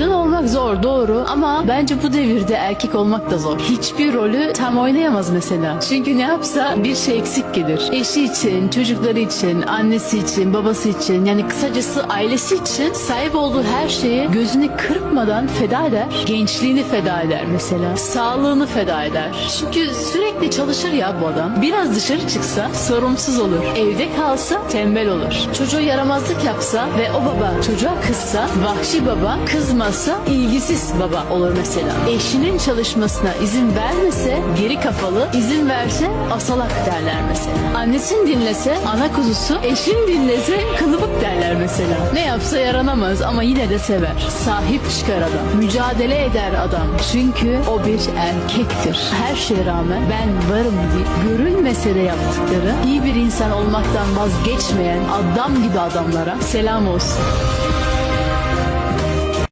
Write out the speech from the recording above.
Kadın olmak zor doğru ama bence bu devirde erkek olmak da zor. Hiçbir rolü tam oynayamaz mesela. Çünkü ne yapsa bir şey eksik gelir. Eşi için, çocukları için, annesi için, babası için yani kısacası ailesi için sahip olduğu her şeye gözünü kırpmadan feda eder. Gençliğini feda eder mesela. Sağlığını feda eder. Çünkü sürekli çalışır ya bu adam. Biraz dışarı çıksa sorumsuz olur. Evde kalsa tembel olur. Çocuğu yaramazlık yapsa ve o baba çocuğa kızsa vahşi baba kızmasa ilgisiz baba olur mesela. Eşinin çalışmasına izin vermese geri kafalı, izin verse asalak derler mesela. Annesini dinlese ana kuzusu, eşin dinlese kılıbık derler mesela. Ne yapsa yaranamaz ama yine de sever. Sahip çıkar adam. Mücadele eder adam. Çünkü o bir erkektir. Her şeye rağmen ben varım diye görülmese de yaptıkları iyi bir insan olmaktan vazgeçmeyen adam gibi adamlara selam olsun.